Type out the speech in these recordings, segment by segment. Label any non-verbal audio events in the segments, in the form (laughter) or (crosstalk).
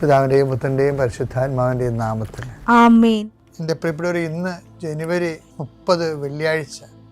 പിതാവിന്റെയും പുത്രന്റെയും പരിശുദ്ധാത്മാവിന്റെയും നാമത്തിൽ. എന്റെ പ്രിയപ്പെട്ടവർ ഇന്ന് ജനുവരി മുപ്പത് വെള്ളിയാഴ്ച.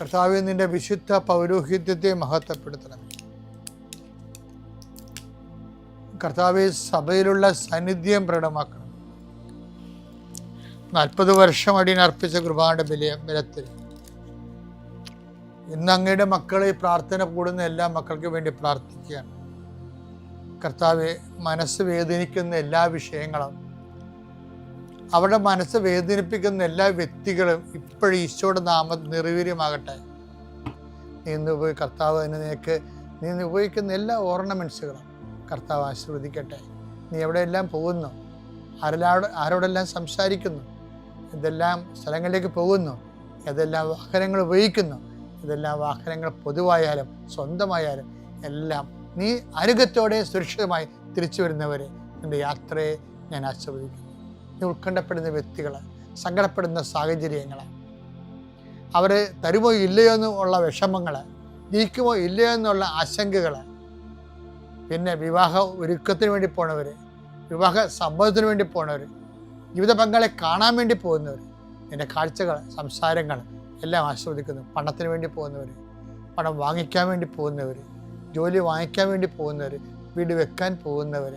കർത്താവെ നിന്റെ വിശുദ്ധ പൗരോഹിത്യത്തെ മഹത്വപ്പെടുത്തണം. കർത്താവ് സഭയിലുള്ള സാന്നിധ്യം പ്രകടമാക്കണം. നാൽപ്പത് വർഷം അടിയനർപ്പിച്ച കൃപാന്റെ ബലിയ ബലത്തിൽ. ഇന്ന് അങ്ങയുടെ മക്കളെ പ്രാർത്ഥന കൂടുന്ന എല്ലാ മക്കൾക്കും വേണ്ടി പ്രാർത്ഥിക്കുകയാണ്. കർത്താവ് മനസ്സ് വേദനിക്കുന്ന എല്ലാ വിഷയങ്ങളും അവരുടെ മനസ്സ് വേദനിപ്പിക്കുന്ന എല്ലാ വ്യക്തികളും ഇപ്പോഴും ഈശോയുടെ നാമം നിർവീര്യമാകട്ടെ നീ ഇന്ന് പോയി കർത്താവ് അതിന് നിനക്ക് നീ ഉപയോഗിക്കുന്ന എല്ലാ ഓർണമെന്റ്സുകളും കർത്താവ് ആശീർവദിക്കട്ടെ. നീ എവിടെയെല്ലാം പോകുന്നു? ആരെല്ലാം ആരോടെല്ലാം സംസാരിക്കുന്നു? ഇതെല്ലാം സ്ഥലങ്ങളിലേക്ക് പോകുന്നു? ഏതെല്ലാം വാഹനങ്ങൾ ഉപയോഗിക്കുന്നു? ഇതെല്ലാം വാഹനങ്ങൾ പൊതുവായാലും സ്വന്തമായാലും എല്ലാം നീ അനുഗത്തോടെ സുരക്ഷിതമായി തിരിച്ചു വരുന്നവരെ എന്റെ യാത്രയെ ഞാൻ ആസ്വദിക്കുന്നു നീ ഉത്കണ്ഠപ്പെടുന്ന വ്യക്തികൾ സങ്കടപ്പെടുന്ന സാഹചര്യങ്ങൾ അവർ തരുമോ ഇല്ലയോ എന്നുള്ള വിഷമങ്ങൾ ജയിക്കുമോ ഇല്ലയോ എന്നുള്ള ആശങ്കകൾ പിന്നെ വിവാഹ ഒരുക്കത്തിന് വേണ്ടി പോണവർ വിവാഹ സംഭവത്തിന് വേണ്ടി പോണവർ ജീവിത പങ്കാളെ കാണാൻ വേണ്ടി പോകുന്നവർ എന്റെ കാഴ്ചകൾ സംസാരങ്ങൾ എല്ലാം ആസ്വദിക്കുന്നു. പണത്തിന് വേണ്ടി പോകുന്നവർ പണം വാങ്ങിക്കാൻ വേണ്ടി പോകുന്നവർ ജോലി വാങ്ങിക്കാൻ വേണ്ടി പോകുന്നവർ വീട് വെക്കാൻ പോകുന്നവർ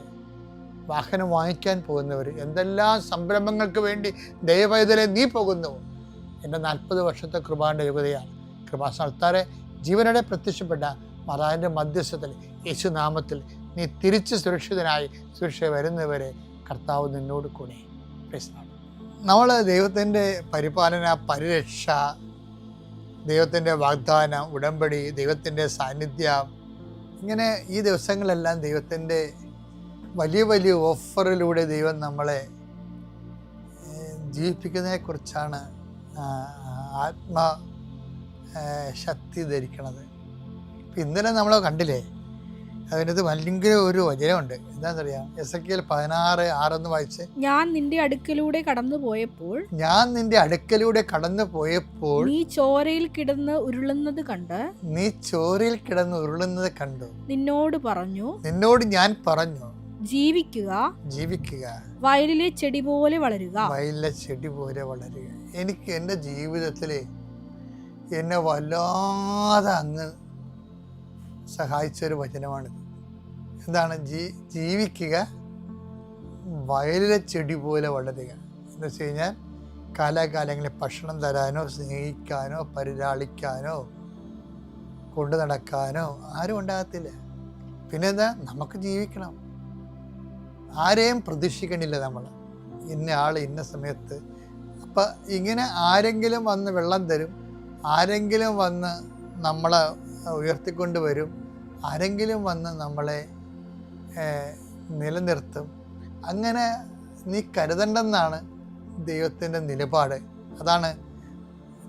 വാഹനം വാങ്ങിക്കാൻ പോകുന്നവർ എന്തെല്ലാം സംരംഭങ്ങൾക്ക് വേണ്ടി ദയവൈതലെ നീ പോകുന്നു? എന്റെ നാൽപ്പത് വർഷത്തെ കൃപാന്റെ യുഗതയാണ്. കൃപാസ്ഥാനത്താറെ ജീവനോടെ പ്രത്യക്ഷപ്പെട്ട മാതാവിന്റെ മധ്യസ്ഥത്തിൽ യേശുനാമത്തിൽ നീ തിരിച്ച് സുരക്ഷിതനായി സുരക്ഷ വരുന്നവരെ കർത്താവ് നിന്നോട് കൂടെ. നമ്മൾ ദൈവത്തിന്റെ പരിപാലന പരിരക്ഷ ദൈവത്തിന്റെ വാഗ്ദാനം ഉടമ്പടി ദൈവത്തിന്റെ സാന്നിധ്യം ഇങ്ങനെ ഈ ദിവസങ്ങളെല്ലാം ദൈവത്തിന്റെ വലിയ വലിയ ഓഫറിലൂടെ ദൈവം നമ്മളെ ജീവിപ്പിക്കുന്നതിനെക്കുറിച്ചാണ് ആത്മ ശക്തി ധരിക്കണത്. ഇപ്പം ഇന്നലെ നമ്മൾ കണ്ടില്ലേ അതിനകത്ത് ഭയങ്കര ഒരു വചനമുണ്ട്. എന്താണെന്നറിയാം? എസ് എ കെൽ പതിനാറ് ആറൊന്ന് വായിച്ച്? ഞാൻ നിന്റെ അടുക്കലൂടെ കടന്നു പോയപ്പോൾ ഞാൻ നിന്റെ അടുക്കലൂടെ കടന്നു പോയപ്പോൾ നീ ചോരയിൽ കിടന്ന് ഉരുളുന്നത് കണ്ട് നീ ചോരയിൽ കിടന്ന് ഉരുളുന്നത് കണ്ടു. നിന്നോട് പറഞ്ഞു നിന്നോട് ഞാൻ പറഞ്ഞു ജീവിക്കുക. ജീവിക്കുക. വയലിലെ ചെടി പോലെ വളരുക. വയലിലെ ചെടി പോലെ വളരുക. എനിക്ക് എന്റെ ജീവിതത്തിൽ എന്നെ വല്ലാതെ അങ്ങ് സഹായിച്ചൊരു വചനമാണിത്. എന്താണ്? ജീ ജീവിക്കുക വയലിലെ ചെടി പോലെ വളരുക. എന്ന് വെച്ച് കഴിഞ്ഞാൽ കാലാകാലങ്ങളിൽ ഭക്ഷണം തരാനോ സ്നേഹിക്കാനോ പരിലാളിക്കാനോ കൊണ്ടു നടക്കാനോ ആരും ഉണ്ടാകത്തില്ല. പിന്നെന്താ? നമുക്ക് ജീവിക്കണം. ആരെയും പ്രതീക്ഷിക്കണില്ല നമ്മൾ. ഇന്ന ആൾ ഇന്ന സമയത്ത്. അപ്പം ഇങ്ങനെ ആരെങ്കിലും വന്ന് വെള്ളം തരും ആരെങ്കിലും വന്ന് നമ്മളെ ഉയർത്തിക്കൊണ്ട് വരും ആരെങ്കിലും വന്ന് നമ്മളെ നിലനിർത്തും. അങ്ങനെ നീ കരുതണ്ടെന്നാണ് ദൈവത്തിന്റെ നിലപാട്. അതാണ്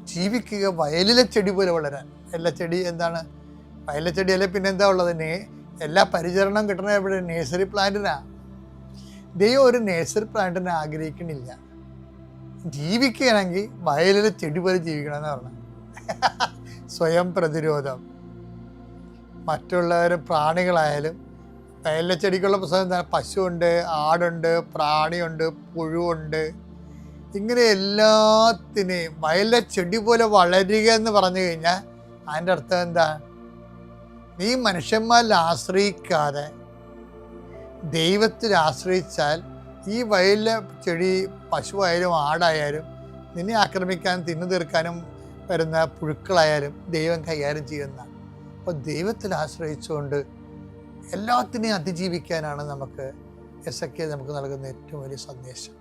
ജീവിക്കുക വയലിലെ ചെടി പോലെ വളരാൻ. എല്ലാ ചെടി എന്താണ്? വയലിലെ ചെടിയല്ലേ പിന്നെ എന്താ ഉള്ളത്? നേ എല്ലാ പരിചരണം കിട്ടണ എവിടെ നേഴ്സറി പ്ലാന്റിനാ ദൈവം ഒരു നേഴ്സറി പ്ലാന്റിനെ ആഗ്രഹിക്കണില്ല. ജീവിക്കുകയാണെങ്കിൽ വയലിലെ ചെടി പോലെ ജീവിക്കണം എന്ന് പറഞ്ഞു. (laughs) സ്വയം പ്രതിരോധം. മറ്റുള്ളവർ പ്രാണികളായാലും വയലിലെ ചെടിക്കുള്ള പുസ്തകം എന്താ? പശുവുണ്ട് ആടുണ്ട് പ്രാണിയുണ്ട് പുഴുവുണ്ട്. ഇങ്ങനെ എല്ലാത്തിനെയും വയലിലെ ചെടി പോലെ വളരുക എന്ന് പറഞ്ഞു കഴിഞ്ഞാൽ അതിന്റെ അർത്ഥം എന്താ? നീ മനുഷ്യന്മാരിൽ ആശ്രയിക്കാതെ ദൈവത്തിൽ ആശ്രയിച്ചാൽ ഈ വയലിലെ ചെടി പശുവായാലും ആടായാലും നിന്നെ ആക്രമിക്കാൻ തിന്നു തീർക്കാനും വരുന്ന പുഴുക്കളായാലും ദൈവം കൈകാര്യം ചെയ്യുന്നതാണ് അപ്പോൾ ദൈവത്തിൽ ആശ്രയിച്ചുകൊണ്ട് എല്ലാത്തിനെയും അതിജീവിക്കാനാണ് നമുക്ക് എസ് എ നമുക്ക് നൽകുന്ന ഏറ്റവും വലിയ സന്ദേശം.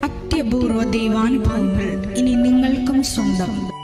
അത്യപൂർവ ദൈവാനുഭവങ്ങൾ ഇനി നിങ്ങൾക്കും സ്വന്തം.